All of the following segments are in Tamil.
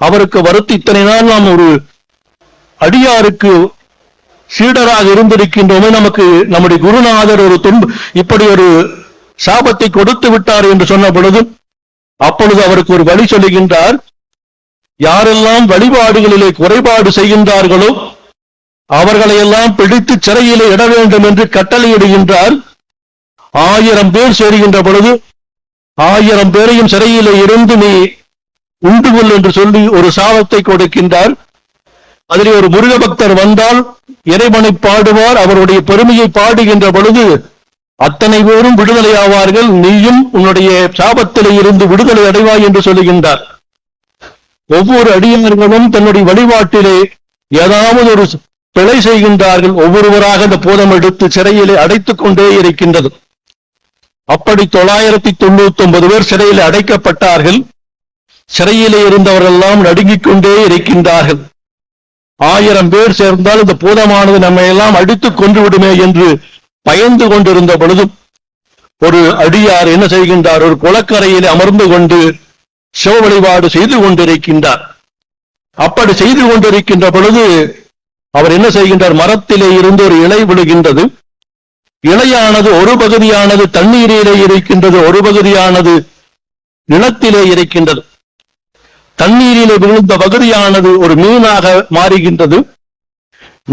அவருக்கு வருத்தி இத்தனை நாள் நாம் ஒரு அடியாருக்கு சீடராக இருந்திருக்கின்றோமே நமக்கு நம்முடைய குருநாதர் ஒரு துன்பு இப்படி ஒரு சாபத்தை கொடுத்து விட்டார் என்று சொன்ன பொழுது அப்பொழுது அவருக்கு ஒரு வழி சொல்லுகின்றார் யாரெல்லாம் வழிபாடுகளிலே குறைபாடு செய்கின்றார்களோ அவர்களை எல்லாம் பிடித்து சிறையிலே இட வேண்டும் என்று கட்டளையிடுகின்றார். ஆயிரம் பேர் சேருகின்ற பொழுது ஆயிரம் பேரையும் சிறையிலே இருந்து நீ உண்டு கொள் என்று சொல்லி ஒரு சாபத்தை கொடுக்கின்றார். அதிலே ஒரு முருக பக்தர் வந்தால் இறைவனை பாடுவார் அவருடைய பெருமையை பாடுகின்ற பொழுது அத்தனை பேரும் விடுதலை ஆவார்கள் நீயும் உன்னுடைய சாபத்திலே இருந்து விடுதலை அடைவாய் என்று சொல்லுகின்றார். ஒவ்வொரு அடியார்களும் தன்னுடைய வழிபாட்டிலே ஏதாவது ஒரு பிழை செய்கின்றார்கள் ஒவ்வொருவராக இந்த போதம் எடுத்து சிறையிலே அடைத்துக் கொண்டே இருக்கின்றது. அப்படி தொள்ளாயிரத்தி தொண்ணூத்தி ஒன்பது பேர் சிறையில் அடைக்கப்பட்டார்கள். சிறையிலே இருந்தவர்களெல்லாம் நடுங்கிக் கொண்டே இருக்கின்றார்கள். ஆயிரம் பேர் சேர்ந்தால் இந்த பூதமானது நம்மை எல்லாம் அடித்துக் கொண்டு விடுமே என்று பயந்து கொண்டிருந்த பொழுதும் ஒரு அடியார் என்ன செய்கின்றார்? ஒரு குளக்கரையில் அமர்ந்து கொண்டு சிவ வழிபாடு செய்து கொண்டிருக்கின்றார். அப்படி செய்து கொண்டிருக்கின்ற பொழுது அவர் என்ன செய்கின்றார்? மரத்திலே இருந்து ஒரு இலை விழுகின்றது. இலையானது ஒரு பகுதியானது தண்ணீரிலே இருக்கின்றது ஒரு பகுதியானது நிலத்திலே இருக்கின்றது. தண்ணீரிலே விழுந்த பகுதியானது ஒரு மீனாக மாறுகின்றது.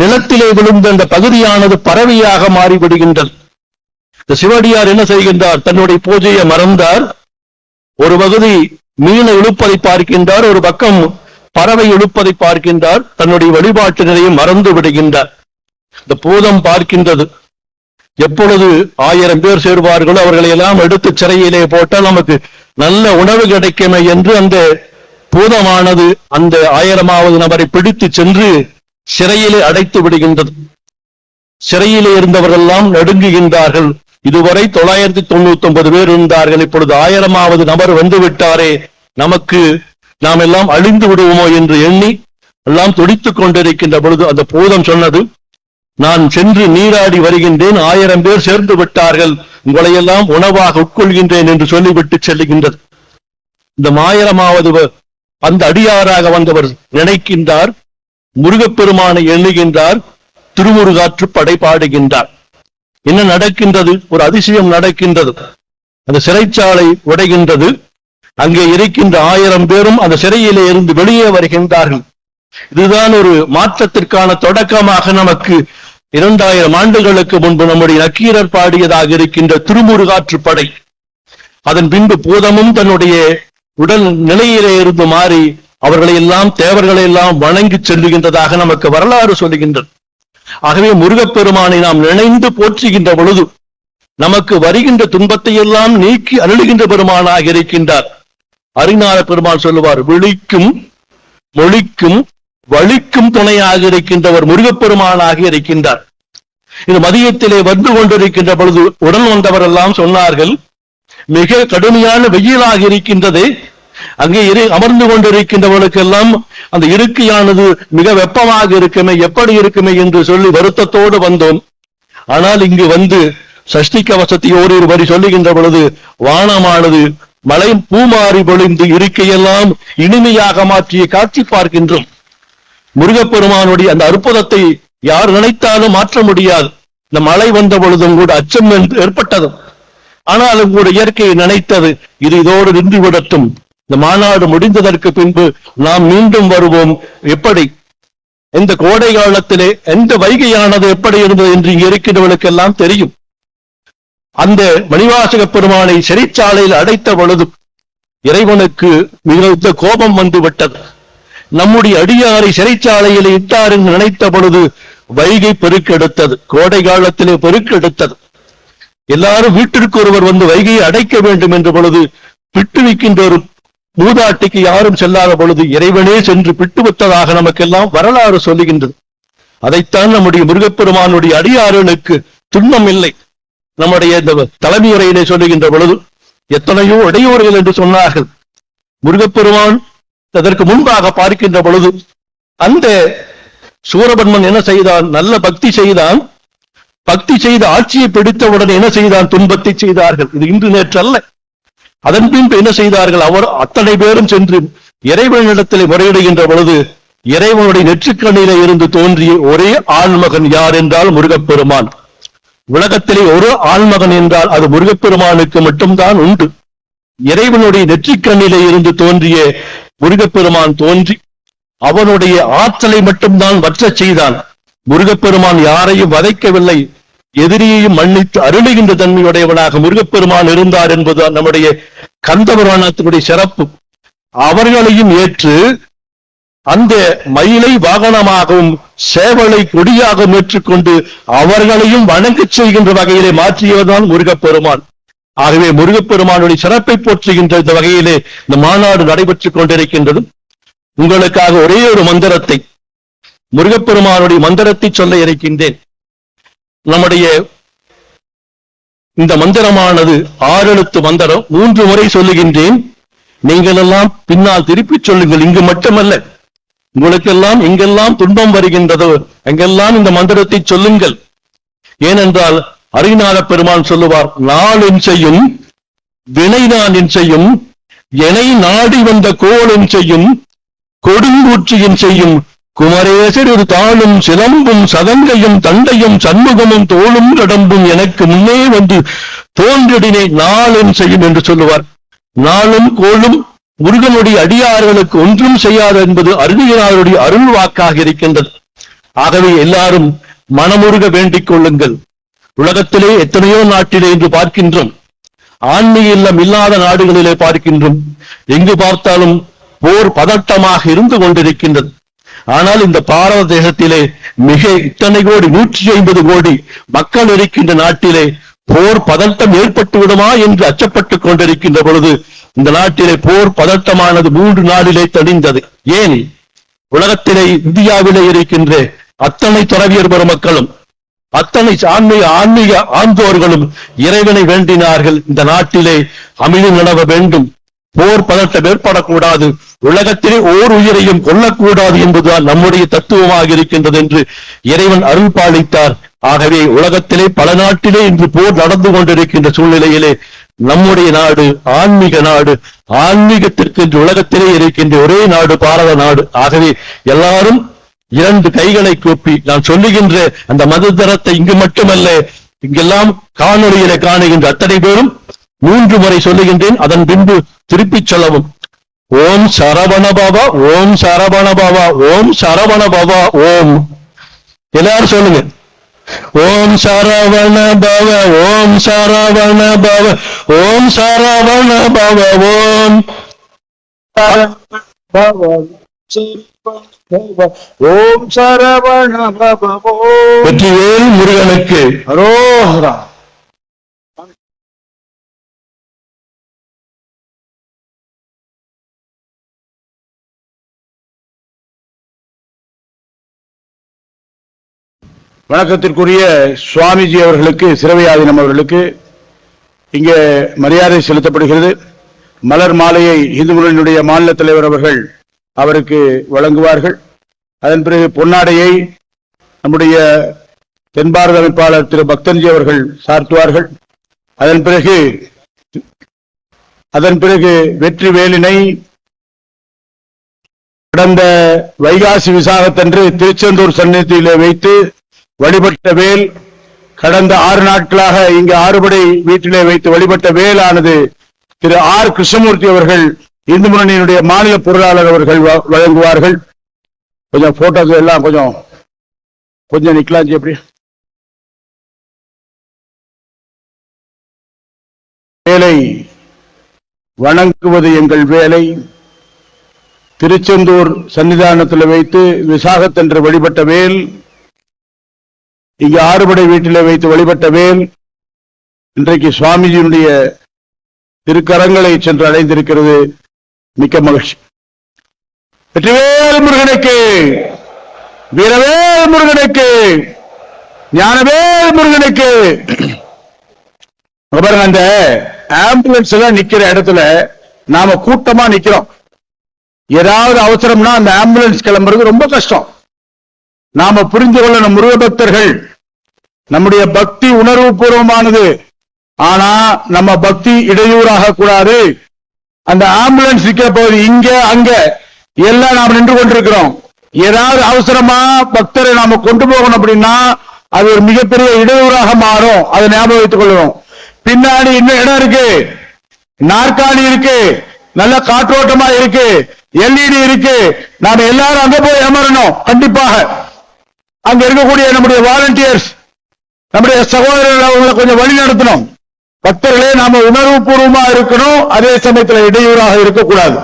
நிலத்திலே விழுந்த அந்த பகுதியானது பறவையாக மாறிவிடுகின்றது. இந்த சிவடியார் என்ன செய்கின்றார்? தன்னுடைய பூஜையை மறந்தார். ஒரு பகுதி மீனை இழுப்பதை பார்க்கின்றார் ஒரு பக்கம் பறவை இழுப்பதை பார்க்கின்றார் தன்னுடைய வழிபாட்டு நிலையை மறந்து விடுகின்றார். இந்த பூதம் பார்க்கின்றது. எப்பொழுது ஆயிரம் பேர் சேர்வார்களோ அவர்களை எல்லாம் எடுத்து சிறையிலே போட்டால் நமக்கு நல்ல உணவு கிடைக்குமே என்று அந்த பூதமானது அந்த ஆயிரமாவது நபரை பிடித்து சென்று சிறையிலே அடைத்து விடுகின்றது. சிறையிலே இருந்தவரெல்லாம் நடுங்குகின்றார்கள். இதுவரை தொள்ளாயிரத்தி தொண்ணூத்தி ஒன்பது பேர் இருந்தார்கள். இப்பொழுது ஆயிரமாவது நபர் வந்து விட்டாரே நமக்கு நாம் எல்லாம் அழிந்து விடுவோமோ என்று எண்ணி எல்லாம் துடித்துக் கொண்டிருக்கின்ற பொழுது அந்த பூதம் சொன்னது நான் சென்று நீராடி வருகின்றேன். ஆயிரம் பேர் சேர்ந்து விட்டார்கள். உங்களையெல்லாம் உணவாக உட்கொள்கின்றேன் என்று சொல்லிவிட்டு செல்லுகின்றது. இந்த ஆயிரமாவது வ- அந்த அடியாராக வந்தவர் நினைக்கின்றார் முருகப்பெருமானை எண்ணுகின்றார் திருமுருகாற்று படை பாடுகின்றார். என்ன நடக்கின்றது? ஒரு அதிசயம் நடக்கின்றது. அந்த சிறைச்சாலை உடைகின்றது. அங்கே இருக்கின்ற ஆயிரம் பேரும் அந்த சிறையிலே இருந்து வெளியே வருகின்றார்கள். இதுதான் ஒரு மாற்றத்திற்கான தொடக்கமாக நமக்கு இரண்டாயிரம் ஆண்டுகளுக்கு முன்பு நம்முடைய நக்கீரர் பாடியதாக இருக்கின்ற திருமுருகாற்று படை. அதன் பின்பு பூதமும் தன்னுடைய உடல் நிலையிலே இருந்து மாறி அவர்களை எல்லாம் தேவர்களை எல்லாம் வணங்கி செல்லுகின்றதாக நமக்கு வரலாறு சொல்லுகின்றது. ஆகவே முருகப்பெருமானை நாம் நினைந்து போற்றுகின்ற பொழுது நமக்கு வருகின்ற துன்பத்தை எல்லாம் நீக்கி அருளுகின்ற பெருமானாக இருக்கின்றார். அரிநாத பெருமான் சொல்லுவார் விழிக்கும் மொழிக்கும் வழிக்கும் துணையாக இருக்கின்றவர் முருகப்பெருமானாக இருக்கின்றார். இது மதியத்திலே வந்து கொண்டிருக்கின்ற பொழுது உடன் வந்தவர் எல்லாம் சொன்னார்கள் மிக கடுமையான வெயிலாக இருக்கின்றது. அங்கே இரு அமர்ந்து கொண்டிருக்கின்றவர்களுக்கெல்லாம் அந்த இருக்கையானது மிக வெப்பமாக இருக்குமே எப்படி இருக்குமே என்று சொல்லி வருத்தத்தோடு வந்தோம். ஆனால் இங்கு வந்து சஷ்டி கவசத்தை ஓரிரு வரி சொல்லுகின்ற பொழுது வானமானது மலை பூமாறி பொழிந்து இருக்கையெல்லாம் இனிமையாக மாற்றிய காட்சி பார்க்கின்றோம். முருகப்பெருமானுடைய அந்த அற்புதத்தை யார் நினைத்தாலும் மாற்ற முடியாது. இந்த மழை வந்த பொழுதும் கூட அச்சம் என்று ஏற்பட்டதும். ஆனாலும் கூட இயற்கையை நினைத்தது இது இதோடு நின்று விடட்டும் இந்த மாநாடு முடிந்ததற்கு பின்பு நாம் மீண்டும் வருவோம். எப்படி? இந்த கோடை காலத்திலே எந்த வைகையானது எப்படி இருந்தது என்று இங்கு இருக்கின்றவர்களுக்கெல்லாம் தெரியும். அந்த மணிவாசக பெருமானை சிறைச்சாலையில் அடைத்த பொழுது இறைவனுக்கு மிகுந்த கோபம் வந்து விட்டது நம்முடைய அடியாரை சிறைச்சாலையில் இட்டார் என்று நினைத்த பொழுது வைகை பெருக்கெடுத்தது. கோடை காலத்திலே பெருக்கெடுத்தது. எல்லாரும் வீட்டிற்கு ஒருவர் வந்து வைகையை அடைக்க வேண்டும் என்ற பொழுது பிட்டு நிற்கின்ற ஒரு மூதாட்டிக்கு யாரும் செல்லாத பொழுது இறைவனே சென்று பிட்டு வைத்ததாக நமக்கெல்லாம் வரலாறு சொல்லுகின்றது. அதைத்தான் நம்முடைய முருகப்பெருமானுடைய அடியாரனுக்கு துன்பம் இல்லை. நம்முடைய இந்த தலைமை சொல்லுகின்ற பொழுது எத்தனையோ இடையூறுகள் என்று சொன்னார்கள். முருகப்பெருமான் அதற்கு முன்பாக பார்க்கின்ற பொழுது அந்த சூரபன்மன் என்ன செய்தான்? நல்ல பக்தி செய்தான். பக்தி செய்து ஆட்சியை பிடித்தவுடன் என்ன செய்தான்? துன்பத்தை செய்தார்கள். இது இன்று நேற்று அல்ல அதன் பின்பு என்ன செய்தார்கள்? அவர் அத்தனை பேரும் சென்று இறைவனிடத்தில் முறையிடுகின்ற பொழுது இறைவனுடைய நெற்றுக்கண்ணில இருந்து தோன்றிய ஒரே ஆண்மகன் யார் என்றால் முருகப்பெருமான். உலகத்திலே ஒரு ஆண்மகன் என்றால் அது முருகப்பெருமானுக்கு மட்டும்தான் உண்டு. இறைவனுடைய நெற்றிக்கண்ணிலே இருந்து தோன்றிய முருகப்பெருமான் தோன்றி அவனுடைய ஆற்றலை மட்டும்தான் வற்றச் செய்தான். முருகப்பெருமான் யாரையும் வதைக்கவில்லை. எதிரியையும் மன்னித்து அருளுகின்ற தன்மையுடையவனாக முருகப்பெருமான் இருந்தார் என்பது நம்முடைய கந்தபுராணத்தினுடைய சிறப்பு. அவர்களையும் ஏற்று அந்த மயிலை வாகனமாகவும் சேவலை கொடியாகவும் ஏற்றுக்கொண்டு அவர்களையும் வணங்கச் செய்கின்ற வகையிலே மாற்றியவர்தான் முருகப்பெருமான். ஆகவே முருகப்பெருமானுடைய சிறப்பை போற்றுகின்ற இந்த வகையிலே இந்த மாநாடு நடைபெற்றுக் கொண்டிருக்கின்றது. உங்களுக்காக ஒரே ஒரு மந்திரத்தை முருகப்பெருமானுடைய மந்திரத்தை சொல்ல இருக்கின்றேன். நம்முடைய இந்த மந்திரமானது ஆறெழுத்து மந்திரம் மூன்று முறை சொல்லுகின்றேன். நீங்கள் எல்லாம் பின்னால் திருப்பிச் சொல்லுங்கள். இங்கு மட்டுமல்ல உங்களுக்கெல்லாம் எங்கெல்லாம் துன்பம் வருகின்றதோ எங்கெல்லாம் இந்த மந்திரத்தை சொல்லுங்கள். ஏனென்றால் அரிநாத பெருமான் சொல்லுவார் நாள் செய்யும் வினை நான் செய்யும் எனை நாடி வந்த கோளும் செய்யும் கொடுங்கூற்றியின் செய்யும் குமரேசர் ஒரு தாளும் சிலம்பும் சதங்கையும் தண்டையும் சண்முகமும் தோளும் கடம்பும் எனக்கு முன்னே வந்து தோன்றிடினை நாளும் செய்யும் என்று சொல்லுவார். நாளும் கோளும் முருகனுடைய அடியார்களுக்கு ஒன்றும் செய்யாது என்பது அருணியனாருடைய அருள் வாக்காக இருக்கின்றது. ஆகவே எல்லாரும் மனமுருக வேண்டிக் கொள்ளுங்கள். உலகத்திலே எத்தனையோ நாட்டிலே என்று பார்க்கின்றோம். ஆன்மீக இல்லம் இல்லாத நாடுகளிலே பார்க்கின்றோம். எங்கு பார்த்தாலும் போர் பதட்டமாக இருந்து கொண்டிருக்கின்றது. ஆனால் இந்த பாரத தேசத்திலே மிக இத்தனை கோடி நூற்றி ஐம்பது கோடி மக்கள் இருக்கின்ற நாட்டிலே போர் பதட்டம் ஏற்பட்டு விடுமா என்று அச்சப்பட்டுக் கொண்டிருக்கின்ற பொழுது இந்த நாட்டிலே போர் பதட்டமானது மூன்று நாளிலே தணிந்தது. ஏன்? உலகத்திலே இந்தியாவிலே இருக்கின்ற அத்தனை துறவியர் பெருமக்களும் அத்தனை ஆன்மீக ஆன்மீக ஆந்தோர்களும் இறைவனை வேண்டினார்கள். இந்த நாட்டிலே அமைதி நிலவ வேண்டும். போர் பதட்டம் ஏற்படக்கூடாது. உலகத்திலே ஓர் உயிரையும் கொல்லக்கூடாது என்பதுதான் நம்முடைய தத்துவமாக இருக்கின்றது என்று இறைவன் அருள் பாலித்தார் ஆகவே உலகத்திலே பல நாட்டிலே இன்று போர் நடந்து கொண்டிருக்கின்ற சூழ்நிலையிலே நம்முடைய நாடு ஆன்மீக நாடு ஆன்மீகத்திற்கு இன்று உலகத்திலே இருக்கின்ற ஒரே நாடு பாரத நாடு. ஆகவே எல்லாரும் இரண்டு கைகளை கூப்பி நான் சொல்லுகின்ற அந்த மதத்தரத்தை இங்கு மட்டுமல்ல இங்கெல்லாம் காணொலியில காணுகின்ற அத்தனை பேரும் மூன்று முறை சொல்லுகின்றேன். அதன் பின்பு திருப்பிச் சொல்லவும். ஓம் சரவண பாபா ஓம் சரவண பாபா ஓம் சரவண பாபா ஓம். எல்லாரும் சொல்லுங்க. ஓம் சரவண பவ ஓம் சரவண பவ ஓம் சரவண பவ ஓம். ஓம் சரவண பவோ வெற்றிவேல் முருகனுக்கு. ஹரோஹரா வணக்கத்திற்குரிய சுவாமிஜி அவர்களுக்கு சிறவையாதீனம் அவர்களுக்கு இங்கே மரியாதை செலுத்தப்படுகிறது. மலர் மாலையை இந்து முன்னணியுடைய மாநில தலைவர் அவர்கள் அவருக்கு வழங்குவார்கள். அதன் பிறகு பொன்னாடையை நம்முடைய தென்பாரத அமைப்பாளர் திரு பக்தன்ஜி அவர்கள் சார்த்துவார்கள். அதன் பிறகு அதன் பிறகு வெற்றி வேலினை கடந்த வைகாசி விசாகத்தன்று திருச்செந்தூர் சன்னிதியிலே வைத்து வழிபட்ட வேல் கடந்த ஆறு நாட்களாக இங்கு ஆறுபடை வீட்டிலே வைத்து வழிபட்ட வேலானது திரு ஆர் கிருஷ்ணமூர்த்தி அவர்கள் இந்து முன்னணியினுடைய மாநில பொருளாளர் அவர்கள் வ- வழங்குவார்கள். கொஞ்சம் போட்டோஸ் எல்லாம் கொஞ்சம் கொஞ்சம் நிக்கலாம் எப்படி வேலை வணங்குவது எங்கள் வேலை. திருச்செந்தூர் சன்னிதானத்தில் வைத்து விசாகத்தன்று வழிபட்ட வேல் இங்கு ஆறுபடை வீட்டிலே வைத்து வழிபட்ட வேல் இன்றைக்கு சுவாமிஜியினுடைய திருக்கரங்களை சென்று அடைந்திருக்கிறது. மிக்க மகிழ்ச்சி. வெற்றிவேல் முருகனுக்கு வீரவேல் முருகனுக்கு ஞானவேல் முருகனுக்கு. பாருங்க அந்த ஆம்புலன்ஸ் எல்லாம் நிக்கிற இடத்துல நாம கூட்டமா நிக்கிறோம். ஏதாவது அவசரம்னா அந்த ஆம்புலன்ஸ் கிளம்புறது ரொம்ப கஷ்டம். நாம புரிந்து கொள்ளணும் முருக பக்தர்கள் நம்முடைய பக்தி உணர்வு பூர்வமானது ஆனா நம்ம பக்தி இடையூறாக கூடாது. அந்த ஆம்புலன்ஸ் நிக்க போகுது இங்க அங்க. எல்லாம் நாம் நின்று கொண்டிருக்கிறோம். ஏதாவது அவசரமா பக்தரை நாம கொண்டு போகணும் அப்படின்னா அது ஒரு மிகப்பெரிய இடையூறாக மாறும். அதை ஞாபகம் வைத்துக் கொள்கிறோம் பின்னாடி இன்னும் இடம் இருக்கு? நாற்காலி இருக்கு. நல்ல காற்றோட்டமா இருக்கு. எல்இடி இருக்கு. நாம எல்லாரும் அங்க போய் அமரணும். கண்டிப்பாக. அங்க இருக்கக்கூடிய நம்முடைய வாலண்டியர்ஸ் நம்முடைய சகோதரர்கள் அவங்களை கொஞ்சம் வழி நடத்தணும். பக்தர்களே நாம உணர்வு பூர்வமா இருக்கணும். அதே சமயத்துல இடையூறாக இருக்கக்கூடாது.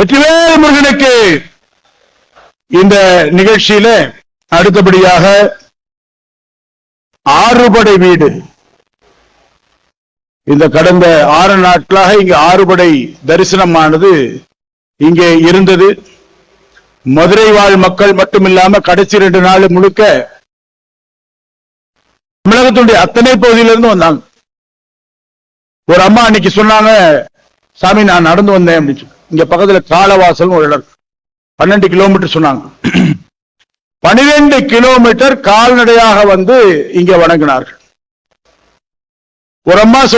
வெற்றிவேல் முருகனுக்கு இந்த நிகழ்ச்சியில அடுத்தபடியாக ஆறுபடை வீடு. இந்த கடந்த ஆறு நாட்களாக இங்கு ஆறுபடை தரிசனமானது இங்கே இருந்தது. மதுரை வாழ் மக்கள் மட்டுமில்லாம கடைசி ரெண்டு நாள் முழுக்க தமிழகத்துடைய அத்தனை பகுதியிலிருந்து வந்தாங்க. ஒரு அம்மா அன்னைக்கு சொன்னாங்க சாமி நான் நடந்து வந்தேன் அப்படின்னு இங்க பக்கத்துல காலவாசல் ஒரு இடம் பன்னெண்டு கிலோமீட்டர் சொன்னாங்க. பனிரெண்டு கிலோமீட்டர் கால்நடையாக வந்து இங்க வணங்கினார்கள். ஒரு அம்மா